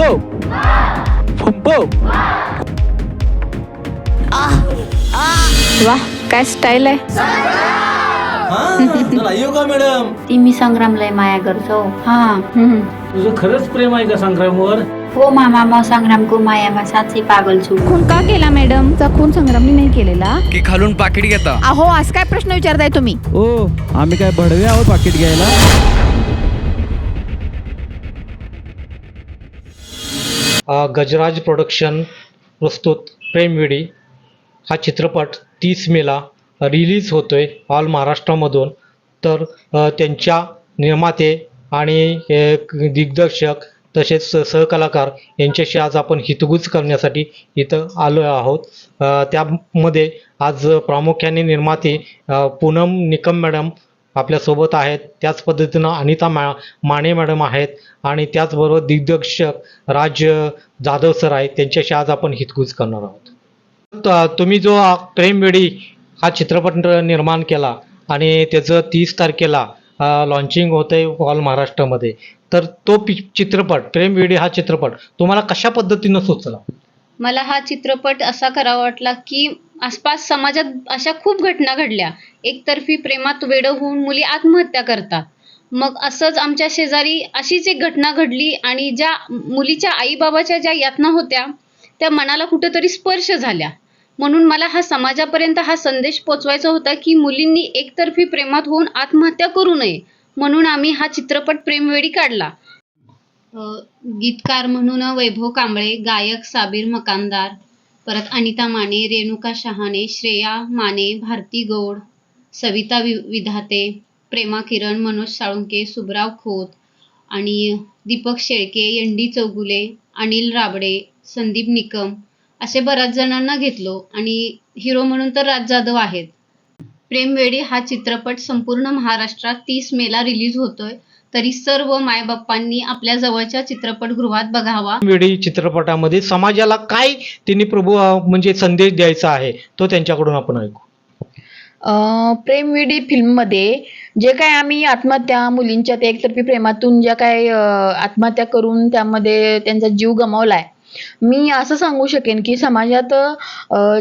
फुंपो फुंपो वा काय स्टाईल आहे? हा चला येऊ का मॅडम ती मी संग्रामलय माया करतो हा. हम्म. तुझं खरंच प्रेम आहे का संग्रामवर? हो मामा मग संग्राम को माया मा साथी पागल छू. खून का केला मॅडम चा खून संग्रामनी नाही केलेला. की खालून पाकिट घेता. अहो आज काय प्रश्न विचारताय तुम्ही? ओ आम्ही काय भडवे आहोत पाकिट घ्यायला? गजराज प्रोडक्शन प्रस्तुत प्रेमविडी हा चित्रपट तीस मेला रिलीज होतो आहे ऑल महाराष्ट्रामधून. तर त्यांच्या निर्माते आणि दिग्दर्शक तसेच स- सहकलाकार यांच्याशी आज आपण हितगुज करण्यासाठी इथं आलो आहोत. त्यामध्ये आज प्रामुख्याने निर्माते पूनम निकम मॅडम आपल्यासोबत आहेत. त्याच पद्धतीनं अनिता मा माने मॅडम आहेत. आणि त्याचबरोबर दिग्दर्शक राज जाधव सर आहेत. त्यांच्याशी आज आपण हितगुज करणार आहोत. तुम्ही जो हा प्रेमवेडी हा चित्रपट निर्माण केला आणि त्याचं तीस तारखेला लॉन्चिंग होतंय आहे ऑल महाराष्ट्रामध्ये तर तो पि चित्रपट प्रेमवेडी हा चित्रपट तुम्हाला कशा पद्धतीनं सुचला? मला हा चित्रपट असा करावा वाटला की आसपास समाजात अशा खूप घटना घडल्या. एकतर्फी प्रेमात वेडं होऊन मुली आत्महत्या करतात. मग असंच आमच्या शेजारी अशीच एक घटना घडली आणि ज्या मुलीच्या आईबाबाच्या ज्या यातना होत्या त्या मनाला कुठेतरी स्पर्श झाल्या. म्हणून मला हा समाजापर्यंत हा संदेश पोचवायचा होता की मुलींनी एकतर्फी प्रेमात होऊन आत्महत्या करू नये. म्हणून आम्ही हा चित्रपट प्रेमवेळी काढला. गीतकार म्हणून वैभव कांबळे गायक साबीर मकानदार. परत अनिता माने रेणुका शहाणे श्रेया माने भारती गौड सविता वि विधाते प्रेमा किरण मनोज साळुंके सुबराव खोत आणि दीपक शेळके यंडी चौगुले अनिल राबडे संदीप निकम असे बऱ्याच जणांना घेतलो आणि हिरो म्हणून तर राज जाधव आहेत. प्रेमवेडी हा चित्रपट संपूर्ण महाराष्ट्रात तीस मेला रिलीज होतोय. तरी सर्व मायबाप्पांनी आपल्या जवळच्या चित्रपटगृहात बघावा. वेडी चित्रपटामध्ये समाजाला काय त्यांनी प्रभू म्हणजे संदेश द्यायचा आहे तो त्यांच्याकडून आपण ऐकू. प्रेमविडी फिल्ममध्ये जे काय आम्ही आत्महत्या मुलींच्या त्या एकतर्फी प्रेमातून ज्या काय आत्महत्या करून त्यामध्ये त्यांचा जीव गमावलाय मी असं सांगू शकेन की समाजात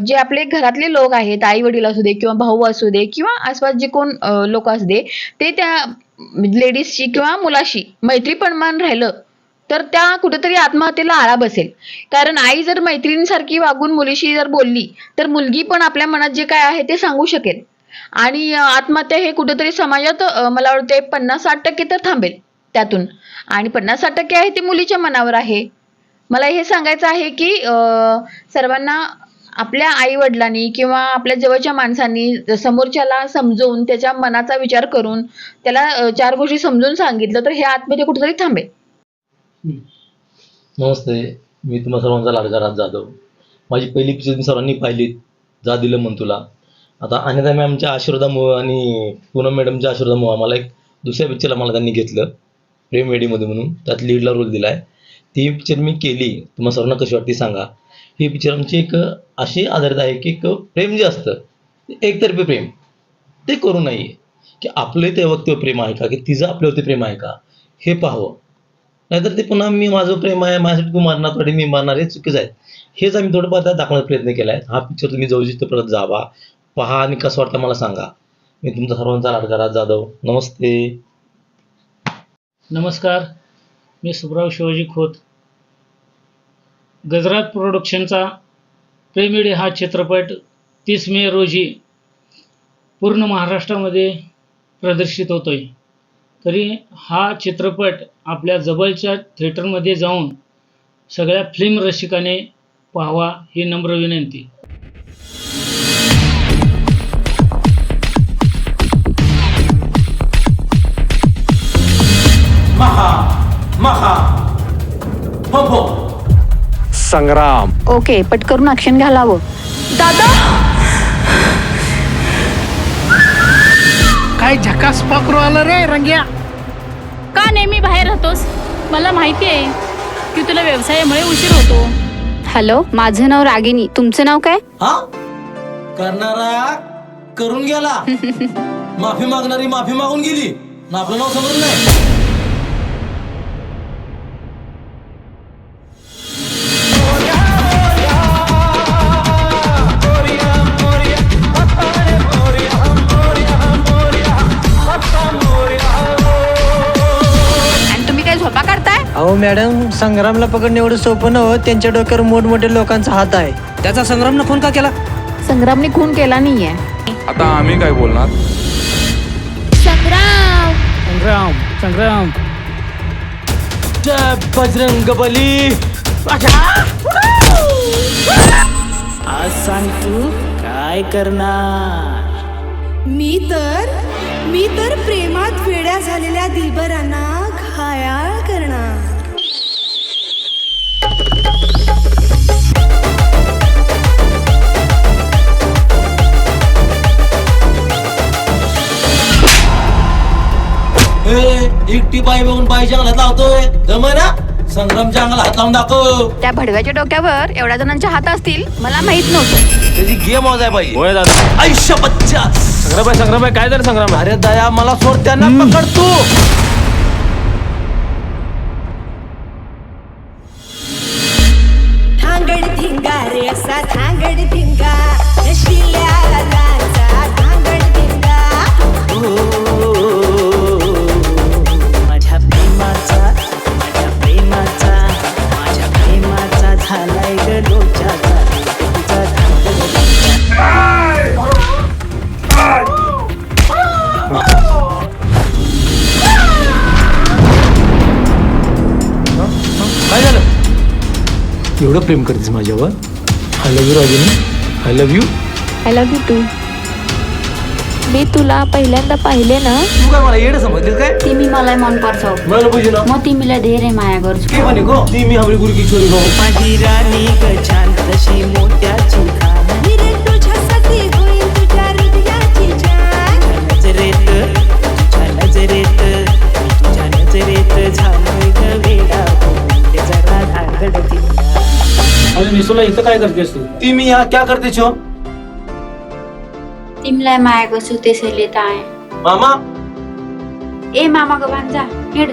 जे आपले घरातले लोक आहेत आई वडील असू दे किंवा भाऊ असू दे किंवा आसपास जे कोण लोक असू दे ते त्या लेडीजशी किंवा मुलाशी मैत्रीपणमान राहिलं तर त्या कुठेतरी आत्महत्येला आळा बसेल. कारण आई जर मैत्रिणीसारखी वागून मुलीशी जर बोलली तर मुलगी पण आपल्या मनात जे काय आहे ते सांगू शकेल. आणि आत्महत्या हे कुठेतरी समाजात मला वाटते पन्नास साठ टक्के तर थांबेल त्यातून. आणि पन्नास साठ टक्के आहे ते मुलीच्या मनावर आहे. मला हे सांगायचं आहे की सर्वांना आपल्या आई वडिलांनी किंवा आपल्या जवळच्या माणसांनी समोरच्याला समजवून त्याच्या मनाचा विचार करून त्याला चार गोष्टी समजून सांगितलं तर हे आतमध्ये कुठेतरी थांबेल. नमस्ते. मी तुम्हा सर्वांचा लाडका राज जाधव. माझी पहिली पिक्चर तुम्ही सर्वांनी पाहिली जा दिलं म्हण तुला. आता अनिता मॅमच्या आशीर्वादामुळं आणि पूनम मॅडमच्या आशीर्वादामुळं मला एक दुसऱ्या पिक्चरला मला त्यांनी घेतलं प्रेम वेडीमध्ये म्हणून. त्यात लीडला रोल दिला आहे ती पिक्चर मी केली. तुम्हाला सर्वांना कशी वाटते सांगा. ही पिक्चर आमची एक अशी आधारित आहे की एक प्रेम जे असतं एकतर्फी प्रेम. ते करू नये. की आपले ते वक्तव्य प्रेम आहे का? की तिचं आपल्यावरती प्रेम आहे का? हे पाहावं. नाहीतर ते पुन्हा मी माझं प्रेम आहे माझ्यासाठी तू मारणार थोडी मी मारणार हे चुकीचं आहे. हेच आम्ही थोडं पाहता दाखवण्याचा प्रयत्न केला आहे. हा पिक्चर तुम्ही जवळ चित्रपटात जावा. पहा आणि कसं वाटतं मला सांगा. मी तुमचा सर्वांचा लाडकाराज जाधव नमस्ते. नमस्कार. मी सुब्राव शिवाजी खोत. गजरात प्रोडक्शनचा प्रेमिडी हा चित्रपट तीस मे रोजी पूर्ण महाराष्ट्रामध्ये प्रदर्शित होतो आहे तरी हा चित्रपट आपल्या जवळच्या थिएटरमध्ये जाऊन सगळ्या फिल्म रसिकाने पाहावा ही नम्र विनंती. महा महा संग्राम. ओके पटकरून ऍक्शन घालावं दादा! काय झकास पाकरू आलं रे रंग्या? का नेहमी बाहेर राहतोस? मला माहिती आहे की तुला व्यवसायामुळे उशीर होतो. हॅलो माझं नाव रागिनी. तुमचं नाव काय? हा? करणारा करून गेला. माफी मागणारी माफी मागून गेली. ना आपलं नाव समजलं नाही. मॅडम संग्रामला पकडणे एवढं सोपं नव्हतं. त्यांच्या डोक्यावर मोठमोठ्या लोकांचा हात आहे. त्याचा संग्रामनं फोन का केला? संग्रामने खून केला नाहीये. आता आम्ही काय बोलणार? संग्राम! संग्राम संग्राम. बजरंग बली. आज! सांग तू काय करणार? मी तर मी तर प्रेमात वेड्या झालेल्या दिलबरांना घायाळ करणार. एकटी बाई बघून बाई जंगलात लावतोय. जम ना? संग्राम जंगल हात लावून दाखव. त्या भडव्याच्या डोक्यावर एवढ्या जणांच्या हात असतील मला माहीत नव्हतं. त्याची गेम आहे पाहिजे आयुष्य बच्चा संग्राम संग्राम काय झालं संग्राम अरे दया मला सोड त्यांना पकड तू. एवढं प्रेम करतेस माझ्यावर I love you Ragini. I love you I love you too मी तुला पहिल्यांदा पाहिले ना तू काय मला येडं समजलीस काय? तिमी मलाई मन पर्छौ मला बुझिन म तिमीलाई धेरै माया गर्छु के भनेको तिमी हाम्रो गुरुकी छोरी हो माझी राणी ग छान तशी मोत्याची खान निसोला इथं काय करतेस तू? तिमी यहाँ क्या करते छो तिमीलाई माया गर्छु त्यसैले त आएँ मामा? ए मामाको भान्जा हिँड